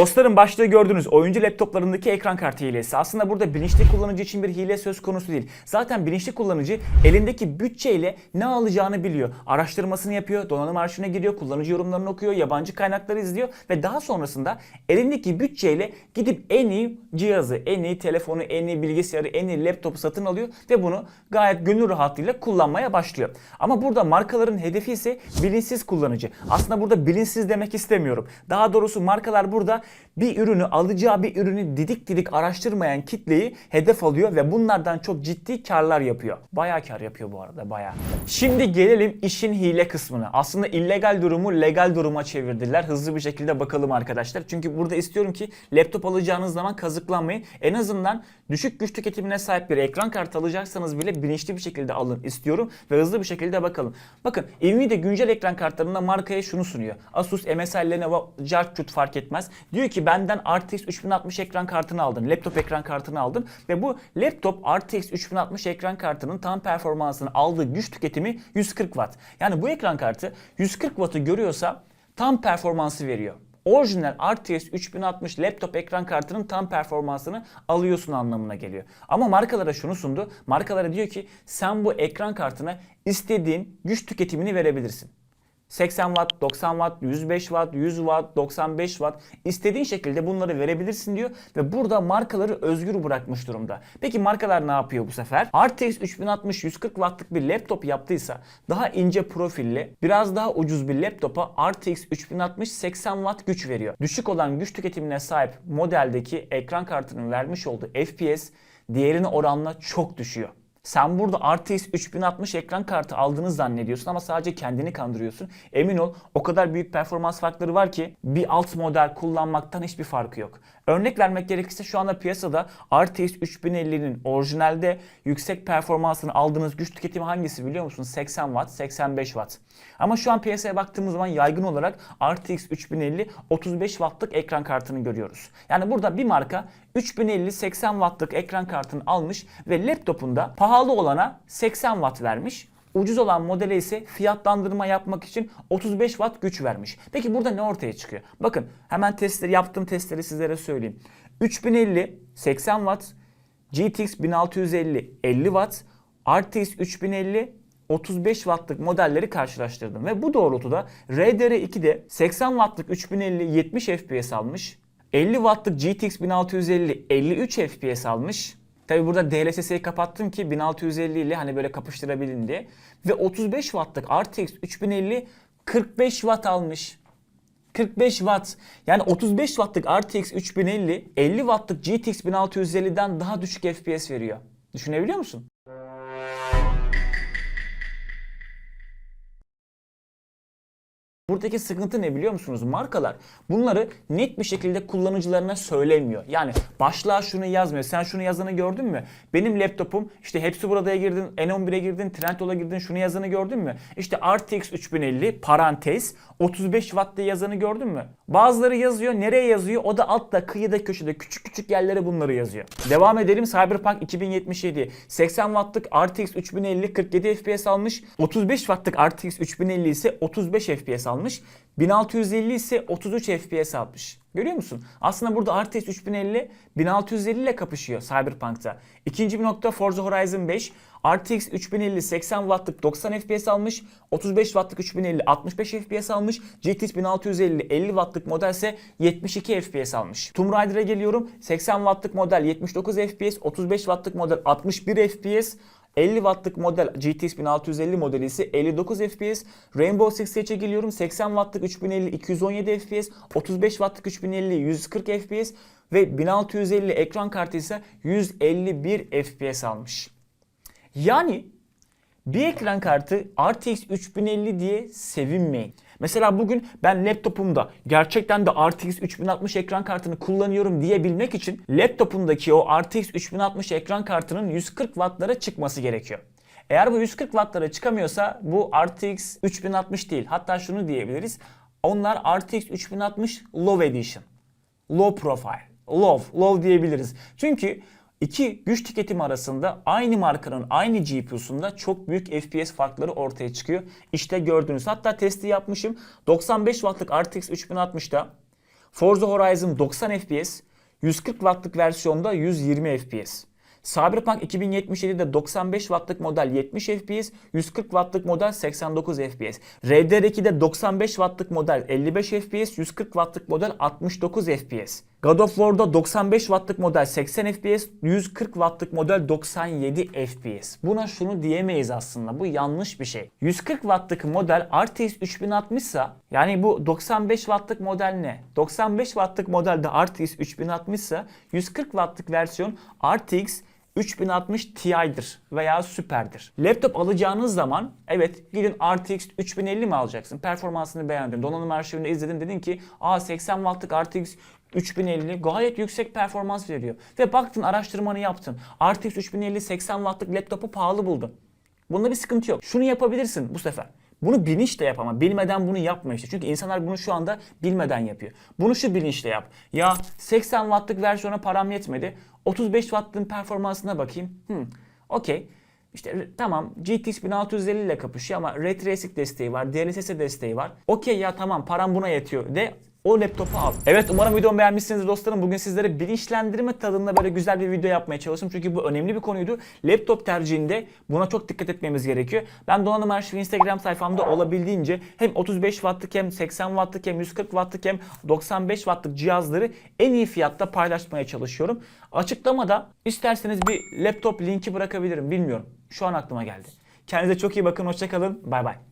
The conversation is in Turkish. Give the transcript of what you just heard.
Dostlarım başta gördüğünüz oyuncu laptoplarındaki ekran kartı hilesi. Aslında burada bilinçli kullanıcı için bir hile söz konusu değil. Zaten bilinçli kullanıcı elindeki bütçeyle ne alacağını biliyor. Araştırmasını yapıyor, donanım arşivine giriyor, kullanıcı yorumlarını okuyor, yabancı kaynakları izliyor ve daha sonrasında elindeki bütçeyle gidip en iyi cihazı, en iyi telefonu, en iyi bilgisayarı, en iyi laptopu satın alıyor ve bunu gayet gönül rahatlığıyla kullanmaya başlıyor. Ama burada markaların hedefi ise bilinçsiz kullanıcı. Aslında burada bilinçsiz demek istemiyorum. Daha doğrusu markalar burada bir ürünü, alacağı bir ürünü didik didik araştırmayan kitleyi hedef alıyor ve bunlardan çok ciddi karlar yapıyor. Bayağı kar yapıyor bu arada bayağı. Şimdi gelelim işin hile kısmına. Aslında illegal durumu legal duruma çevirdiler. Hızlı bir şekilde bakalım arkadaşlar. Çünkü burada istiyorum ki laptop alacağınız zaman kazıklanmayın. En azından düşük güç tüketimine sahip bir ekran kartı alacaksanız bile bilinçli bir şekilde alın istiyorum ve hızlı bir şekilde bakalım. Bakın Nvidia güncel ekran kartlarında markaya şunu sunuyor. Asus, MSI, Lenovo, Jarcut fark etmez. Diyor ki benden RTX 3060 ekran kartını aldım. Laptop ekran kartını aldım ve bu laptop RTX 3060 ekran kartının tam performansını aldığı güç tüketimi 140 Watt. Yani bu ekran kartı 140 Watt'ı görüyorsa tam performansı veriyor orijinal RTX 3060 laptop ekran kartının tam performansını alıyorsun anlamına geliyor. Ama markalara şunu sundu. Markalara diyor ki sen bu ekran kartına istediğin güç tüketimini verebilirsin. 80 watt, 90 watt, 105 watt, 100 watt, 95 watt istediğin şekilde bunları verebilirsin diyor ve burada markaları özgür bırakmış durumda. Peki markalar ne yapıyor bu sefer? RTX 3060 140 wattlık bir laptop yaptıysa daha ince profilli, biraz daha ucuz bir laptopa RTX 3060 80 watt güç veriyor. Düşük olan güç tüketimine sahip modeldeki ekran kartının vermiş olduğu FPS diğerine oranla çok düşüyor. Sen burada RTX 3060 ekran kartı aldığını zannediyorsun ama sadece kendini kandırıyorsun. Emin ol o kadar büyük performans farkları var ki bir alt model kullanmaktan hiçbir farkı yok. Örnek vermek gerekirse şu anda piyasada RTX 3050'nin orijinalde yüksek performansını aldığınız güç tüketimi hangisi biliyor musun? 80 Watt, 85 Watt. Ama şu an piyasaya baktığımız zaman yaygın olarak RTX 3050 35 Watt'lık ekran kartını görüyoruz. Yani burada bir marka 3050 80 Watt'lık ekran kartını almış ve laptopunda pahalı olana 80 Watt vermiş. Ucuz olan modele ise fiyatlandırma yapmak için 35 watt güç vermiş. Peki burada ne ortaya çıkıyor? Bakın hemen testleri yaptığım testleri sizlere söyleyeyim. 3050 80 watt, GTX 1650 50 watt, RTX 3050 35 wattlık modelleri karşılaştırdım ve bu doğrultuda RDR2'de 80 wattlık 3050 70 FPS almış. 50 wattlık GTX 1650 53 FPS almış. Tabi burada DLSS'yi kapattım ki 1650 ile hani böyle kapıştırabilin diye. Ve 35 wattlık RTX 3050 45 watt almış. 45 watt. Yani 35 wattlık RTX 3050 50 wattlık GTX 1650'den daha düşük FPS veriyor. Düşünebiliyor musun? Buradaki sıkıntı ne biliyor musunuz? Markalar bunları net bir şekilde kullanıcılarına söylemiyor. Yani başlığa şunu yazmıyor. Sen şunu yazanı gördün mü? Benim laptopum işte hepsi buradaya girdin, N11'e girdin, Trendyol'a girdin şunu yazanı gördün mü? İşte RTX 3050 parantez 35 Watt yazanı gördün mü? Bazıları yazıyor. Nereye yazıyor? O da altta kıyıda köşede küçük küçük yerlere bunları yazıyor. Devam edelim. Cyberpunk 2077 80 Watt'lık RTX 3050 47 FPS almış. 35 Watt'lık RTX 3050 ise 35 FPS almış. 1650 ise 33 FPS almış. Görüyor musun? Aslında burada RTX 3050 1650 ile kapışıyor Cyberpunk'ta. İkinci bir nokta Forza Horizon 5 RTX 3050 80 Watt'lık 90 FPS almış. 35 Watt'lık 3050 65 FPS almış. GTX 1650 50 Watt'lık model ise 72 FPS almış. Tomb Raider'a geliyorum. 80 Watt'lık model 79 FPS, 35 Watt'lık model 61 FPS. 50 wattlık model GTX 1650 modeli ise 59 FPS. Rainbow Six Siege'e geliyorum. 80 wattlık 3050 217 FPS. 35 wattlık 3050 140 FPS. Ve 1650 ekran kartı ise 151 FPS almış. Yani bir ekran kartı RTX 3050 diye sevinmeyin. Mesela bugün ben laptopumda gerçekten de RTX 3060 ekran kartını kullanıyorum diyebilmek için laptopumdaki o RTX 3060 ekran kartının 140 wattlara çıkması gerekiyor. Eğer bu 140 wattlara çıkamıyorsa bu RTX 3060 değil. Hatta şunu diyebiliriz. Onlar RTX 3060 Low Edition. Low Profile. Low. Low diyebiliriz. Çünkü İki güç tüketimi arasında aynı markanın aynı GPU'sunda çok büyük FPS farkları ortaya çıkıyor. İşte gördüğünüz hatta testi yapmışım. 95 wattlık RTX 3060'da Forza Horizon 90 FPS, 140 wattlık versiyonda 120 FPS. Cyberpunk 2077'de 95 wattlık model 70 FPS, 140 wattlık model 89 FPS. RDR2'de 95 wattlık model 55 FPS, 140 wattlık model 69 FPS. God of War'da 95 wattlık model 80 FPS, 140 wattlık model 97 FPS. Buna şunu diyemeyiz aslında. Bu yanlış bir şey. 140 wattlık model RTX 3060 ise yani bu 95 wattlık model ne? 95 wattlık modelde RTX 3060 ise 140 wattlık versiyon RTX 3060 Ti'dir veya Super'dir. Laptop alacağınız zaman evet gidin RTX 3050 mi alacaksın? Performansını beğendin. Donanım arşivinde izledin dedin ki aa 80 wattlık RTX 3050 gayet yüksek performans veriyor. Ve baktın araştırmanı yaptın. RTX 3050 80 wattlık laptopu pahalı buldun. Bunda bir sıkıntı yok. Şunu yapabilirsin bu sefer. Bunu bilinçle yap ama bilmeden bunu yapma işte. Çünkü insanlar bunu şu anda bilmeden yapıyor. Bunu şu bilinçle yap. Ya 80 wattlık versiyona param yetmedi. 35 wattlığın performansına bakayım. Hmm, okey. İşte tamam GTX 1650 ile kapışıyor ama Ray Tracing desteği var, DLSS desteği var. Okey ya tamam param buna yetiyor de o laptopu al. Evet umarım videomu beğenmişsinizdir dostlarım. Bugün sizlere bilinçlendirme tadında böyle güzel bir video yapmaya çalıştım. Çünkü bu önemli bir konuydu. Laptop tercihinde buna çok dikkat etmemiz gerekiyor. Ben Donanım Arşivi Instagram sayfamda olabildiğince hem 35 wattlık hem 80 wattlık hem 140 wattlık hem 95 wattlık cihazları en iyi fiyatta paylaşmaya çalışıyorum. Açıklamada isterseniz bir laptop linki bırakabilirim bilmiyorum. Şu an aklıma geldi. Kendinize çok iyi bakın. Hoşçakalın. Bay bay.